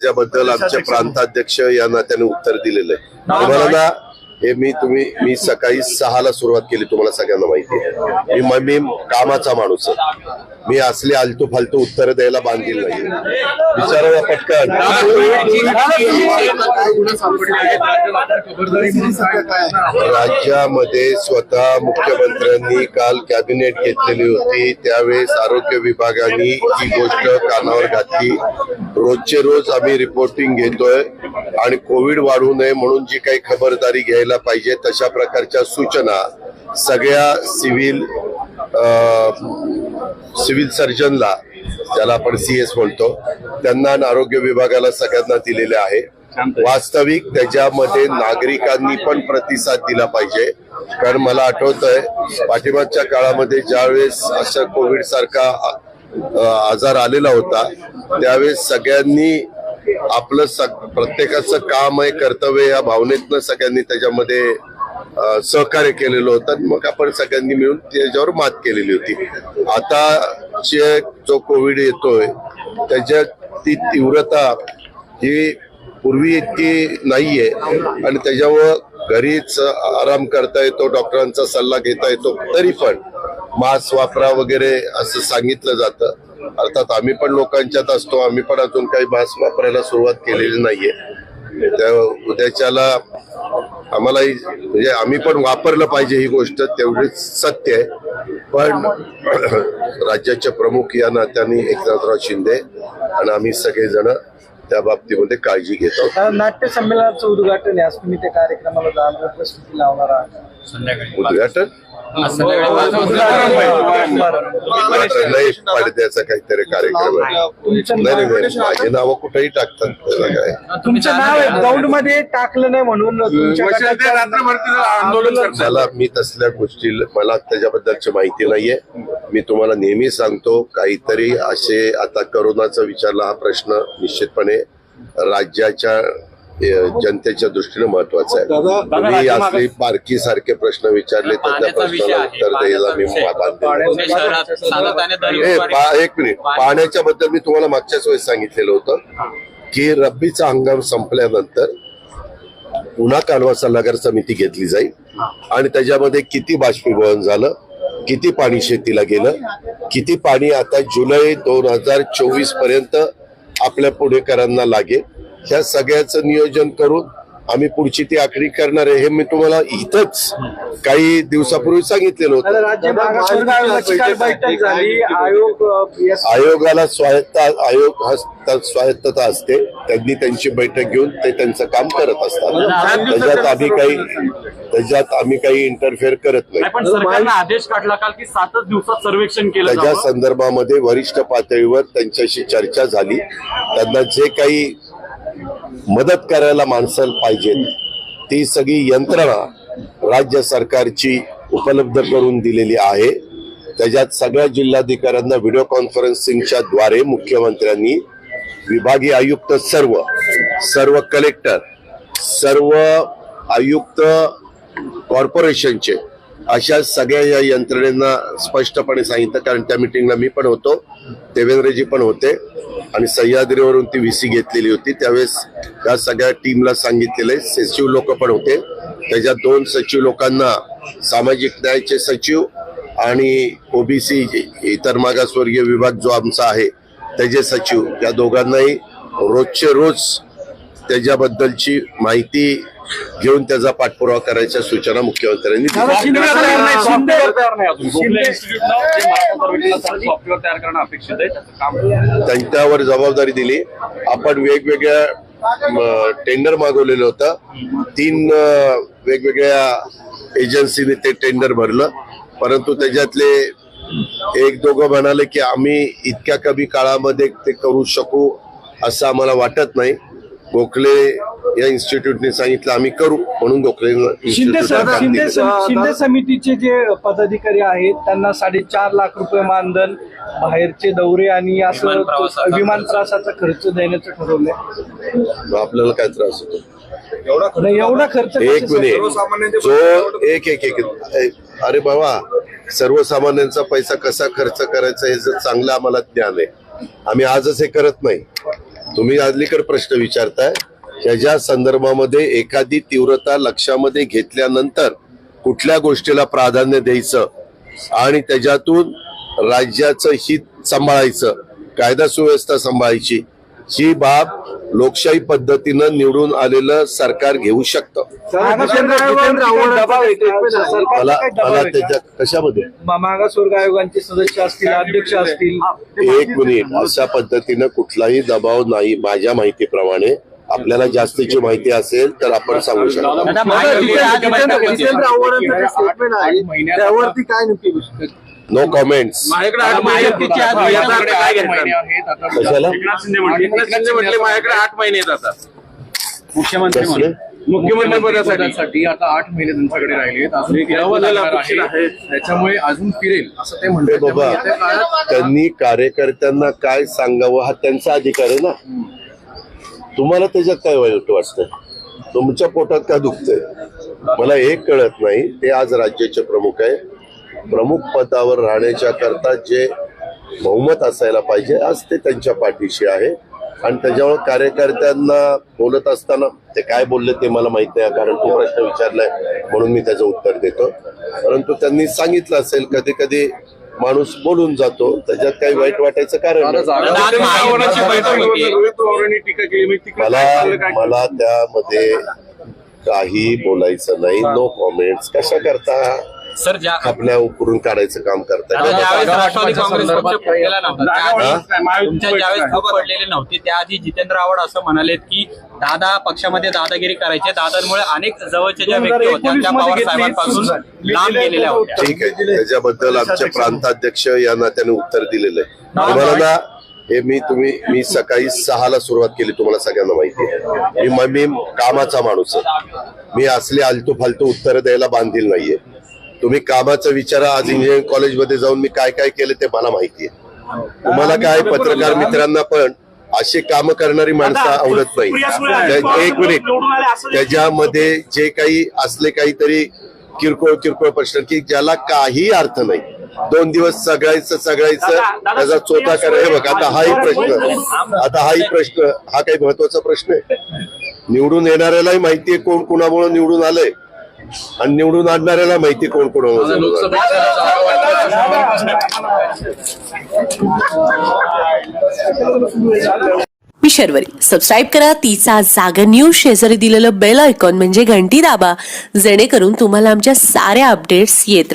त्याच्याबद्दल आमचे प्रांताध्यक्ष या नात्याने उत्तर दिलेलं आहे. हे मी तुम्ही मी सकाळी सहाला सुरुवात केली तुम्हाला सगळ्यांना माहिती आहे. मी मी कामाचा माणूस आहे. मी असले आलतू फालतू उत्तर द्यायला बांधील नाही. विचारायला पटकन. राज्यामध्ये स्वतः मुख्यमंत्र्यांनी काल कॅबिनेट घेतलेली होती. त्यावेळेस आरोग्य विभागाने ही गोष्ट कानावर घातली. रोजचे रोज आम्ही रिपोर्टिंग घेतोय. आणि कोविड वाढू नये म्हणून जी काही खबरदारी घ्यायला पाहिजे तशा प्रकारच्या सूचना सगळ्या सिव्हिल सिव्हिल सर्जनला ज्याला आपण सीएस म्हणतो त्यांना आणि आरोग्य विभागाला सगळ्यांना दिलेले आहे. वास्तविक त्याच्यामध्ये नागरिकांनी पण प्रतिसाद दिला पाहिजे. कारण मला आठवत आहे पाठिंबाच्या काळामध्ये ज्यावेळेस असं कोविड सारखा आजार आलेला होता त्यावेळेस सगळ्यांनी आपलं सग- प्रत्येकाचं काम आहे कर्तव्य या भावनेतनं सगळ्यांनी त्याच्यामध्ये सहकार्य केलेलं होतं. मग आपण सगळ्यांनी मिळून त्याच्यावर मात केलेली होती. आता जे जो कोविड येतोय त्याच्या ती तीव्रता ही पूर्वी इतकी नाहीये. आणि त्याच्यावर घरीच आराम करता येतो डॉक्टरांचा सल्ला घेता येतो तरी पण मास्क वापरा वगैरे असं सांगितलं जातं. अर्थात आम्ही पण लोकांच्यात असतो आम्ही पण अजून काही मास्क वापरायला सुरुवात केलेली नाहीये. त्या उद्याच्याला आम्हालाही म्हणजे आम्ही पण वापरलं पाहिजे ही गोष्ट तेवढीच सत्य आहे. पण राज्याचे प्रमुख या नात्याने एकनाथराव शिंदे आणि आम्ही सगळेजण त्या बाबतीमध्ये काळजी घेतो नाट्य संमेलनाचं उद्घाटन आज तुम्ही त्या कार्यक्रमाला जाणार उद्घाटन? नाही पडद्याचा काहीतरी कार्यक्रम आहे. तुमचं नाही नाही, नाही. माझी नावं कुठेही टाकतात. त्याला काय? तुमचं नाव आहे. ग्राउंडमध्ये टाकलं नाही म्हणून तुमच्या मला मी तसल्या गोष्टी मला त्याच्याबद्दलची माहिती नाहीये. मी तुम्हाला नेहमी सांगतो काहीतरी असे आता करोनाचा विचारला हा प्रश्न निश्चितपणे राज्याच्या जनतेच्या दृष्टीने महत्त्वाचा आहे. तुम्ही असले बारकी सारखे प्रश्न विचारले तर त्या पाण्याचा विषय प्रश्नाला उत्तर द्यायला मी एक मिनिट. पाण्याच्या बद्दल मी तुम्हाला मागच्याच वेळेस सांगितलेलं होतं की रब्बीचा हंगाम संपल्यानंतर पुन्हा कालवा सल्लागार समिती घेतली जाईल आणि त्याच्यामध्ये किती बाष्पीभवन झालं किती पाणी शेतीला गेलं किती पाणी आता जुलै दोन हजार चोवीसपर्यंत आपल्या पुणेकरांना लागेल. ह्या सगळ्याचं नियोजन करून आम्ही पुढची ती आखणी करणार आहे. हे मी तुम्हाला इथंच काही दिवसापूर्वी सांगितलेलं होतं. आयोगाला स्वायत्त आयोग हा स्वायत्तता असते. त्यांनी त्यांची बैठक घेऊन ते त्यांचं काम करत असतात. त्याच्यात आम्ही काही त्याच्यात आम्ही काही इंटरफेअर करत नाही. नाही पण सरकारनं आदेश काढला काल की सातच दिवसात सर्वेक्षण केलं त्याच्या संदर्भामध्ये वरिष्ठ पातळीवर त्यांच्याशी चर्चा झाली. त्यांना जे काही मदत करायला माणसं पाहिजेत. ती सगळी यंत्रणा राज्य सरकारची उपलब्ध करून दिलेली आहे. त्याच्यात सगळ्या जिल्हाधिकाऱ्यांना व्हिडिओ कॉन्फरन्सिंगच्या द्वारे मुख्यमंत्र्यांनी विभागीय आयुक्त सर्व सर्व कलेक्टर सर्व आयुक्त कॉर्पोरेशनचे अशा सगळ्या या यंत्रणेंना स्पष्टपणे सांगितलं. कारण त्या मिटिंगला मी पण होतो देवेंद्रजी पण होते. आणि सह्याद्रीवरून ती व्हीसी घेतलेली होती. त्यावेळेस त्या सगळ्या टीमला सांगितलेले सचिव लोक पण होते. त्याच्यात दोन सचिव लोकांना सामाजिक न्यायाचे सचिव आणि ओबीसी इतर मागासवर्गीय विभाग जो आमचा आहे त्याचे सचिव. या दोघांनाही रोजचे रोज त्याच्याबद्दलची माहिती घेऊन त्याचा पाठपुरावा करायच्या सूचना मुख्यमंत्र्यांनी त्यांच्यावर जबाबदारी दिली. आपण वेगवेगळ्या टेंडर मागवलेलं होतं. तीन वेगवेगळ्या एजन्सीने ते टेंडर भरलं. परंतु त्याच्यातले एक दोघं म्हणाले की आम्ही इतक्या कमी काळामध्ये ते करू शकू असं आम्हाला वाटत नाही. गोखले या इन्स्टिट्यूटने सांगितलं आम्ही करू म्हणून गोखले शिंदे शिंदे शिंदे समितीचे जे पदाधिकारी आहेत त्यांना साडेचार लाख रुपये मानधन बाहेरचे दौरे आणि असं विमान खर्च. प्रवासाचा खर्च देण्याचं ठरवलंय. मग आपल्याला काय त्रास होतो? नाही, एवढा खर्च एक? मिनिट. जो एक एक एक एक- अरे बाबा सर्वसामान्यांचा पैसा कसा खर्च करायचा हे जर चांगलं आम्हाला ज्ञान आहे. आम्ही आजच हे करत नाही. तुम्ही अलीकडे प्रश्न विचारताय. ह्याच्या संदर्भामध्ये एखादी तीव्रता लक्षामध्ये घेतल्यानंतर कुठल्या गोष्टीला प्राधान्य द्यायचं आणि त्याच्यातून राज्याचं हित सांभाळायचं कायदा सुव्यवस्था सांभाळायची ही बाब लोकशाही पद्धतीनं निवडून आलेलं सरकार घेऊ शकतं. मला मला? त्याच्या कशामध्ये? मागासवर्ग आयोगांचे सदस्य असतील अध्यक्ष असतील. एक मिनिट. अशा पद्धतीनं कुठलाही दबाव नाही माझ्या माहितीप्रमाणे. आपल्याला जास्तीची माहिती असेल तर आपण सांगू शकतो. त्यावरती काय नक्की नो कॉमेंट्स माझ्याकडे आठ महायुतीची आज बैठक माझ्याकडे काय आठ घेतलं? महिने आहेत आता? कशाला? एकनाथ शिंदे म्हटले एकनाथ शिंदे म्हटले माझ्याकडे आठ महिने आहेत आता. मुख्यमंत्री कसले? म्हणून मुख्यमंत्री पदासाठी. आता आठ महिने त्यांच्याकडे राहिले आहेत. अजून फिरावं लागणार आहे. त्याच्यामुळे अजून फिरेल असं ते म्हणतात. बाबा त्यामुळे येत्या काळात त्यांनी कार्यकर्त्यांना काय सांगावं हा त्यांचा अधिकार आहे ना? तुम्हाला त्याच्यात काय वाईट वाटतंय? तुमच्या पोटात का दुखतंय? मला एक कळत नाही. ते आज राज्याचे प्रमुख आहे प्रमुख पदावर राहण्याच्या करता जे बहुमत असायला पाहिजे आज ते त्यांच्या पाठीशी आहे. आणि त्याच्यामुळे कार्यकर्त्यांना बोलत असताना ते काय बोलले ते मला माहीत नाही कारण तो प्रश्न विचारलाय म्हणून मी त्याचं उत्तर देतो. परंतु त्यांनी सांगितलं असेल कधी कधी माणूस बोलून जातो त्याच्यात काही वाईट वाटायचं कारण मला मला त्यामध्ये काही बोलायचं नाही. नो कॉमेंट्स कशा करता? सर ज्या आपल्या उपरून काढायचं काम करता आता ज्यावेळेस जागा राष्ट्रवादी काँग्रेस पक्ष फुटलेला नव्हता तुमच्या ज्यावेळेस पडलेली नव्हती त्याआधी जितेंद्र आव्हाड असं म्हणालेत की दादा पक्षामध्ये दादागिरी करायचे दादांमुळे अनेक जवळच्या ज्या व्यक्ती होत्या त्या 2019 पवार साहेबांपासून. लांब गेलेल्या होत्या. ठीक आहे. त्याच्याबद्दल आमचे प्रांताध्यक्ष या नात्याने उत्तर दिलेलं आहे. तुम्हाला ना हे मी तुम्ही मी सकाळी सहाला सुरुवात केली तुम्हाला सगळ्यांना माहिती आहे. मी मी कामाचा माणूस आहे. मी असले आलतू फालतू उत्तर द्यायला बांधील नाहीये. तुम्ही कामाचं विचारा आज इंजिनिअरिंग कॉलेजमध्ये जाऊन मी काय काय केलं ते मला माहिती आहे. तुम्हाला काय पत्रकार मित्रांना पण अशी कामं करणारी माणसं आवडत नाही. एक मिनिट त्याच्यामध्ये जे काही असले काहीतरी किरकोळ किरकोळ प्रश्न की ज्याला काही अर्थ नाही. दोन दिवस सगळायचं सगळायचं त्याचा चोथा करा. हे बघ आता हाही प्रश्न. आता हाही प्रश्न. हा काही महत्त्वाचा प्रश्न आहे. निवडून येणाऱ्यालाही माहितीये कोण कुणामुळे निवडून आलंय. आणि निवडून आणणाऱ्याला माहिती कोण वाटपाच्या मी शर्वरी. सबस्क्राईब करा तिचा जागा न्यूज शेजारी दिलेलं बेल आयकॉन म्हणजे घंटी दाबा. जेणेकरून तुम्हाला आमच्या साऱ्या अपडेट्स येत